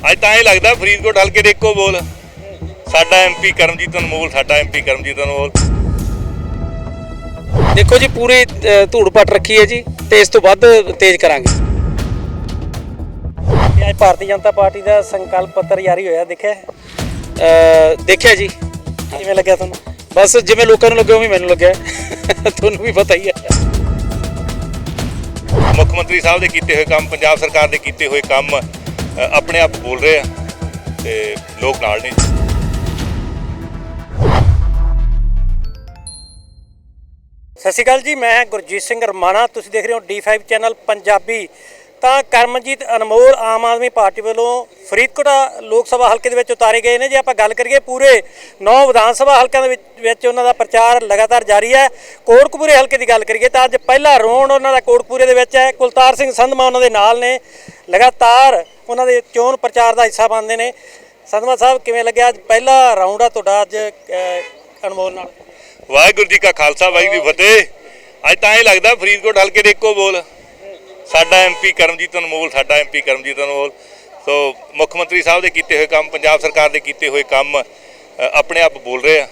ਅੱਜ ਤਾਂ ਇਹ ਲੱਗਦਾ ਫਰੀਦਕੋਟ ਹਲਕੇ ਦੇ ਇੱਕੋ ਬੋਲ। ਸਾਡਾ ਐਮਪੀ ਕਰਮਜੀਤ ਅਨਮੋਲ ਸਾਡਾ ਐਮਪੀ ਕਰਮਜੀਤ ਅਨਮੋਲ। ਦੇਖੋ ਜੀ ਪੂਰੀ ਧੂੜ ਪੱਟ ਰੱਖੀ ਹੈ ਜੀ ਤੇ ਇਸ ਤੋਂ ਵੱਧ ਤੇਜ਼ ਕਰਾਂਗੇ। ਅੱਜ ਭਾਰਤੀ ਜਨਤਾ ਪਾਰਟੀ ਦਾ ਸੰਕਲਪ ਪੱਤਰ ਜਾਰੀ ਹੋਇਆ ਦੇਖਿਆ? ਦੇਖਿਆ ਜੀ। ਕਿਵੇਂ ਲੱਗਿਆ ਤੁਹਾਨੂੰ? ਬਸ ਜਿਵੇਂ ਲੋਕਾਂ ਨੂੰ ਲੱਗਿਆ ਉਵੇਂ ਮੈਨੂੰ ਲੱਗਿਆ। ਤੁਹਾਨੂੰ ਵੀ ਪਤਾ ਹੀ ਹੈ ਮੁੱਖ ਮੰਤਰੀ ਸਾਹਿਬ ਦੇ ਕੀਤੇ ਹੋਏ ਕੰਮ ਪੰਜਾਬ ਸਰਕਾਰ ਦੇ ਕੀਤੇ ਹੋਏ ਕੰਮ ਆਪਣੇ ਆਪ ਬੋਲ ਰਹੇ ਆ ਤੇ ਲੋਕ ਨਾਲ ਨੇ। ਸਤਿ ਸ਼੍ਰੀ ਅਕਾਲ ਜੀ, ਮੈਂ ਗੁਰਜੀਤ ਸਿੰਘ ਰਮਾਣਾ। ਤੁਸੀਂ ਦੇਖ ਰਹੇ ਹੋ D5 ਚੈਨਲ ਪੰਜਾਬੀ। ਤਾਂ ਕਰਮਜੀਤ ਅਨਮੋਲ ਆਮ ਆਦਮੀ ਪਾਰਟੀ ਵੱਲੋਂ ਫਰੀਦਕੋਟ ਲੋਕ ਸਭਾ ਹਲਕੇ ਦੇ ਵਿੱਚ ਉਤਾਰੇ ਗਏ ਨੇ। ਜੇ ਆਪਾਂ ਗੱਲ ਕਰੀਏ ਪੂਰੇ 9 ਵਿਧਾਨ ਸਭਾ ਹਲਕਿਆਂ ਦੇ ਵਿੱਚ ਵਿੱਚ ਉਹਨਾਂ ਦਾ ਪ੍ਰਚਾਰ ਲਗਾਤਾਰ ਜਾਰੀ ਹੈ। ਕੋਟਕਪੂਰੇ ਹਲਕੇ ਦੀ ਗੱਲ ਕਰੀਏ ਤਾਂ ਅੱਜ ਪਹਿਲਾ ਰੌਂਡ ਉਹਨਾਂ ਦਾ ਕੋਟਕਪੂਰੇ ਦੇ ਵਿੱਚ ਹੈ। ਕੁਲਤਾਰ ਸਿੰਘ ਸੰਧਮਾ ਉਹਨਾਂ ਦੇ ਨਾਲ ਨੇ। ਲਗਾਤਾਰ ਉਹਨਾਂ ਦੇ ਚੋਣ ਪ੍ਰਚਾਰ ਦਾ ਹਿੱਸਾ ਬਣਦੇ ਨੇ। ਸੰਧਮਾ ਸਾਹਿਬ ਕਿਵੇਂ ਲੱਗਿਆ ਅੱਜ ਪਹਿਲਾ ਰਾਉਂਡ ਆ ਤੁਹਾਡਾ ਅੱਜ ਅਨਮੋਲ ਨਾਲ? ਵਾਹਿਗੁਰੂ ਜੀ ਕਾ ਖਾਲਸਾ ਵਾਹਿਗੁਰੂ ਜੀ ਫਤਿਹ। ਅੱਜ ਤਾਂ ਇਹ ਲੱਗਦਾ ਫਰੀਦਕੋਟ ਹਲਕੇ ਦੇ ਇੱਕੋ ਬੋਲ। ਸਾਡਾ ਐਮਪੀ ਕਰਮਜੀਤ ਅਨਮੋਲ ਸਾਡਾ ਐਮਪੀ ਕਰਮਜੀਤ ਅਨਮੋਲ। ਸੋ ਮੁੱਖ ਮੰਤਰੀ ਸਾਹਿਬ ਦੇ ਕੀਤੇ ਹੋਏ ਕੰਮ ਪੰਜਾਬ ਸਰਕਾਰ ਦੇ ਕੀਤੇ ਹੋਏ ਕੰਮ ਆਪਣੇ ਆਪ ਬੋਲ ਰਹੇ ਆ।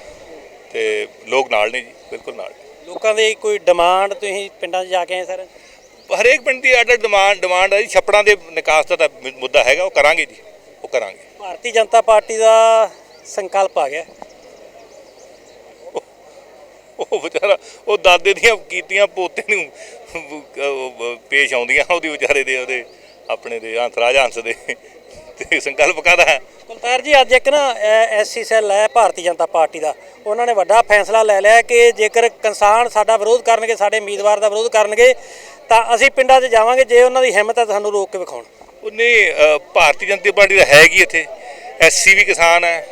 ਤੇ ਲੋਕ ਨਾਲ ਨੇ ਜੀ ਬਿਲਕੁਲ ਨਾਲ ਲੋਕਾਂ ਦੀ ਕੋਈ ਡਿਮਾਂਡ ਤੁਸੀਂ ਪਿੰਡਾਂ 'ਚ ਜਾ ਕੇ ਆਏ ਸਰ? ਹਰੇਕ ਪਿੰਡ ਦੀ ਅੱਡ ਡਿਮਾਂਡ ਡਿਮਾਂਡ ਹੈ ਜੀ ਛੱਪੜਾਂ ਦੇ ਨਿਕਾਸ ਦਾ ਤਾਂ ਮੁੱਦਾ ਹੈਗਾ ਉਹ ਕਰਾਂਗੇ ਜੀ ਉਹ ਕਰਾਂਗੇ। ਭਾਰਤੀ ਜਨਤਾ ਪਾਰਟੀ ਦਾ ਸੰਕਲਪ ਆ ਗਿਆ। ਉਹ ਵਿਚਾਰਾ ਉਹ ਦਾਦੇ ਦੀਆਂ ਕੀਤੀਆਂ ਪੋਤੇ ਨੂੰ ਪੇਸ਼ ਆਉਂਦੀਆਂ ਉਹਦੀ ਵਿਚਾਰੇ ਦੇ ਉਹਦੇ ਆਪਣੇ ਦੇ ਹੰਸਰਾਜ ਹੰਸ ਦੇ ਤੇ ਸੰਕਲਪ ਕਾਹਦਾ ਹੈ? ਕੁਲਤਾਰ ਜੀ ਅੱਜ ਇੱਕ ਨਾ ਐਸਸੀ ਸੈੱਲ ਹੈ ਭਾਰਤੀ ਜਨਤਾ ਪਾਰਟੀ ਦਾ। ਉਹਨਾਂ ਨੇ ਵੱਡਾ ਫੈਸਲਾ ਲੈ ਲਿਆ ਕਿ ਜੇਕਰ ਕਿਸਾਨ ਸਾਡਾ ਵਿਰੋਧ ਕਰਨਗੇ ਸਾਡੇ ਉਮੀਦਵਾਰ ਦਾ ਵਿਰੋਧ ਕਰਨਗੇ ਤਾਂ ਅਸੀਂ ਪਿੰਡਾਂ 'ਚ ਜਾਵਾਂਗੇ ਜੇ ਉਹਨਾਂ ਦੀ ਹਿੰਮਤ ਹੈ ਤਾਂ ਸਾਨੂੰ ਰੋਕ ਕੇ ਵਿਖਾਉਣ ਉਹਨੇ ਅਹ, ਭਾਰਤੀ ਜਨਤਾ ਪਾਰਟੀ ਦਾ ਹੈ ਕੀ ਇੱਥੇ ਐਸਸੀ ਵੀ ਕਿਸਾਨ ਹੈ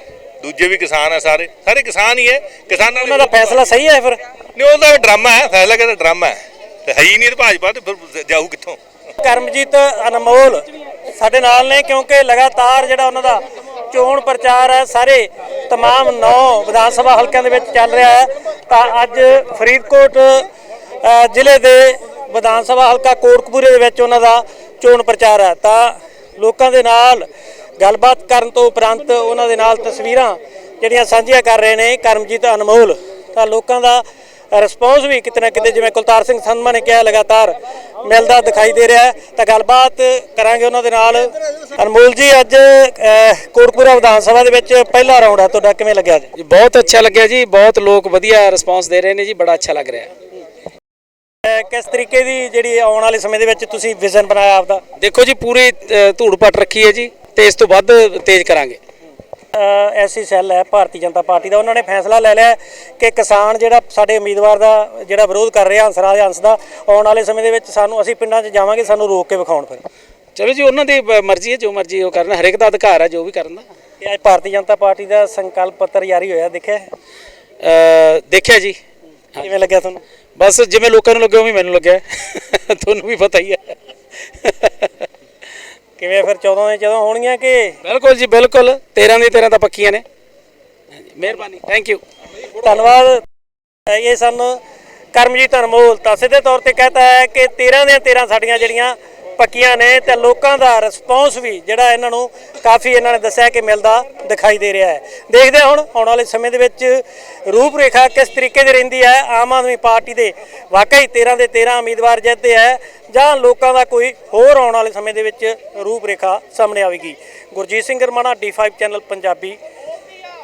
ਦੂਜੇ ਵੀ ਕਿਸਾਨ ਹੈ ਸਾਰੇ ਸਾਰੇ ਕਿਸਾਨ ਹੀ ਹੈ ਕਿਸਾਨਾਂ ਉਹਨਾਂ ਦਾ ਫੈਸਲਾ ਸਹੀ ਹੈ ਫਿਰ ਨਹੀਂ ਉਹਦਾ ਡਰਾਮਾ ਹੈ ਫੈਸਲਾ ਕਹਿੰਦਾ ਡਰਾਮਾ ਹੈ ਤੇ ਹੈ ਹੀ ਨਹੀਂ ਤੇ ਭਾਜਪਾ ਤੇ ਫਿਰ ਜਾਊ ਕਿੱਥੋਂ ਕਰਮਜੀਤ ਅਨਮੋਲ ਸਾਡੇ ਨਾਲ ਨੇ ਕਿਉਂਕਿ ਲਗਾਤਾਰ ਜਿਹੜਾ ਉਹਨਾਂ ਦਾ ਚੋਣ ਪ੍ਰਚਾਰ ਹੈ ਸਾਰੇ तमाम 9 ਵਿਧਾਨ ਸਭਾ ਹਲਕਿਆਂ ਦੇ ਵਿੱਚ ਚੱਲ ਰਿਹਾ ਹੈ ਤਾਂ ਅੱਜ ਫਰੀਦਕੋਟ ਅ, ਜ਼ਿਲ੍ਹੇ ਦੇ ਵਿਧਾਨ ਸਭਾ ਹਲਕਾ ਕੋਟਕਪੂਰੇ ਦੇ ਵਿੱਚ ਉਹਨਾਂ ਦਾ ਚੋਣ ਪ੍ਰਚਾਰ ਹੈ। ਤਾਂ ਲੋਕਾਂ ਦੇ ਨਾਲ ਗੱਲਬਾਤ ਕਰਨ ਤੋਂ ਉਪਰੰਤ ਉਹਨਾਂ ਦੇ ਨਾਲ ਤਸਵੀਰਾਂ ਜਿਹੜੀਆਂ ਸਾਂਝੀਆਂ ਕਰ ਰਹੇ ਨੇ ਕਰਮਜੀਤ ਅਨਮੋਲ। ਤਾਂ ਲੋਕਾਂ ਦਾ ਰਿਸਪੌਂਸ ਵੀ ਕਿਤੇ ਨਾ ਕਿਤੇ ਜਿਵੇਂ ਕੁਲਤਾਰ ਸਿੰਘ ਸੰਧਮਾ ਨੇ ਕਿਹਾ ਲਗਾਤਾਰ ਮਿਲਦਾ ਦਿਖਾਈ ਦੇ ਰਿਹਾ ਤਾਂ ਗੱਲਬਾਤ ਕਰਾਂਗੇ ਉਹਨਾਂ ਦੇ ਨਾਲ। ਅਨਮੋਲ ਜੀ ਅੱਜ ਅਹ, ਵਿਧਾਨ ਸਭਾ ਦੇ ਵਿੱਚ ਪਹਿਲਾ ਰਾਉਂਡ ਆ ਤੁਹਾਡਾ ਕਿਵੇਂ ਲੱਗਿਆ ਜੀ? ਬਹੁਤ ਅੱਛਾ ਲੱਗਿਆ ਜੀ। ਬਹੁਤ ਲੋਕ ਵਧੀਆ ਰਿਸਪਾਂਸ ਦੇ ਰਹੇ ਨੇ ਜੀ। ਬੜਾ ਅੱਛਾ ਲੱਗ ਰਿਹਾ। ਕਿਸ ਤਰੀਕੇ ਦੀ ਜਿਹੜੀ ਆਉਣ ਵਾਲੇ ਸਮੇਂ ਦੇ ਵਿੱਚ ਤੁਸੀਂ ਵਿਜ਼ਨ ਬਣਾਇਆ ਆਪਦਾ? ਦੇਖੋ ਜੀ ਪੂਰੀ ਧੂੜ ਪੱਟ ਰੱਖੀ ਹੈ ਜੀ ਤੇ ਇਸ ਤੋਂ ਵੱਧ ਤੇਜ਼ ਕਰਾਂਗੇ। ਐਸੀ ਸੈੱਲ ਹੈ ਭਾਰਤੀ ਜਨਤਾ ਪਾਰਟੀ ਦਾ। ਉਹਨਾਂ ਨੇ ਫੈਸਲਾ ਲੈ ਲਿਆ ਕਿ ਕਿਸਾਨ ਜਿਹੜਾ ਸਾਡੇ ਉਮੀਦਵਾਰ ਦਾ ਜਿਹੜਾ ਵਿਰੋਧ ਕਰ ਰਿਹਾ ਹੰਸਰਾਜ ਹੰਸ ਦਾ ਆਉਣ ਵਾਲੇ ਸਮੇਂ ਦੇ ਵਿੱਚ ਸਾਨੂੰ ਅਸੀਂ ਪਿੰਡਾਂ 'ਚ ਜਾਵਾਂਗੇ ਸਾਨੂੰ ਰੋਕ ਕੇ ਵਿਖਾਉਣ ਫਿਰ। ਚਲੋ ਜੀ ਉਹਨਾਂ ਦੀ ਮਰਜ਼ੀ ਹੈ ਜੋ ਮਰਜ਼ੀ ਉਹ ਕਰਨ ਹਰੇਕ ਦਾ ਅਧਿਕਾਰ ਹੈ ਜੋ ਵੀ ਕਰਨ ਦਾ। ਤੇ ਅੱਜ ਭਾਰਤੀ ਜਨਤਾ ਪਾਰਟੀ ਦਾ ਸੰਕਲਪ ਪੱਤਰ ਜਾਰੀ ਹੋਇਆ ਦੇਖਿਆ? ਅ, ਦੇਖਿਆ ਜੀ। ਕਿਵੇਂ ਲੱਗਿਆ ਤੁਹਾਨੂੰ? ਬਸ ਜਿਵੇਂ ਲੋਕਾਂ ਨੂੰ ਲੱਗਿਆ ਉਵੇਂ ਮੈਨੂੰ ਲੱਗਿਆ। ਤੁਹਾਨੂੰ ਵੀ ਪਤਾ ਹੀ ਹੈ ਕਿਵੇਂ ਫਿਰ 14 ਦੇ 14 ਹੋਣਗੀਆਂ ਕਿ? ਬਿਲਕੁਲ ਜੀ ਬਿਲਕੁਲ। 13 ਦੀ 13 ਤਾਂ ਪੱਕੀਆਂ ਨੇ। ਮਿਹਰਬਾਨੀ। ਥੈਂਕ ਯੂ ਧੰਨਵਾਦ। ਇਹ ਸਨ ਕਰਮਜੀਤ ਅਨਮੋਲ ਤਾਂ ਸਿੱਧੇ ਤੌਰ ਤੇ ਕਹਤਾ ਹੈ ਕਿ 13 ਦੀਆਂ 13 ਸਾਡੀਆਂ ਜਿਹੜੀਆਂ ਪੱਕੀਆਂ ਨੇ ਤੇ ਲੋਕਾਂ ਦਾ ਰਿਸਪੌਂਸ ਵੀ ਜਿਹੜਾ ਇਹਨਾਂ ਨੂੰ ਕਾਫੀ ਇਹਨਾਂ ਨੇ ਦੱਸਿਆ ਕਿ ਮਿਲਦਾ ਦਿਖਾਈ ਦੇ ਰਿਹਾ ਹੈ। ਦੇਖਦੇ ਹਾਂ ਹੁਣ ਆਉਣ ਵਾਲੇ ਸਮੇਂ ਦੇ ਵਿੱਚ ਰੂਪ ਰੇਖਾ ਕਿਸ ਤਰੀਕੇ ਦੀ ਰਹਿੰਦੀ ਹੈ? ਆਮ ਆਦਮੀ ਪਾਰਟੀ ਦੇ ਵਾਕਈ 13 ਦੇ 13 ਉਮੀਦਵਾਰ ਜਿੱਤਦੇ ਹੈ ਜਾਂ ਲੋਕਾਂ ਦਾ ਕੋਈ ਹੋਰ ਆਉਣ ਵਾਲੇ ਸਮੇਂ ਦੇ ਵਿੱਚ ਰੂਪ ਰੇਖਾ ਸਾਹਮਣੇ ਆਵੇਗੀ। Gurjeet Singh Ramana D5 channel Punjabi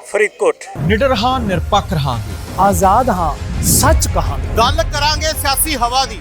Faridkot. ਨਿਡਰ ਹਾਂ ਨਿਰਪੱਖ ਰਹਾਂਗੇ। ਆਜ਼ਾਦ ਹਾਂ ਸੱਚ ਕਹਾਂਗੇ। ਗੱਲ ਕਰਾਂਗੇ ਸਿਆਸੀ ਹਵਾ ਦੀ।